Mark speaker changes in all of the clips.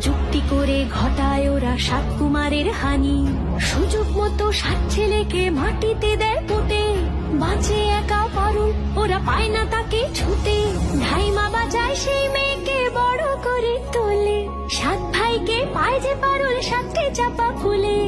Speaker 1: যুক্তি করে ঘটায় ওরা সাত কুমারের হানি। সুযোগ মতো সাত ছেলেকে মাটিতে দেয় পুঁতে। বাঁচে একা পারুল, ওরা পায় না তাকে ছুতে। ধাইমা বাজায় সেই মেয়েকে বড় করে তোলে। সাত ভাইকে পায় যে পারুল সাতটি চাপা ফুলে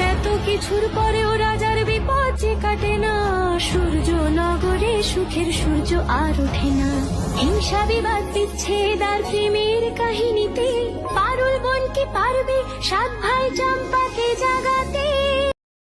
Speaker 1: এত কিছুর পরেও রাজার বিপদ যে কাটে না। সূর্য নগরে সুখের সূর্য আর ওঠে না। হিংসা বিবাদ বিচ্ছেদ আর প্রেমের কাহিনীতে সাত ভাই জাগাতে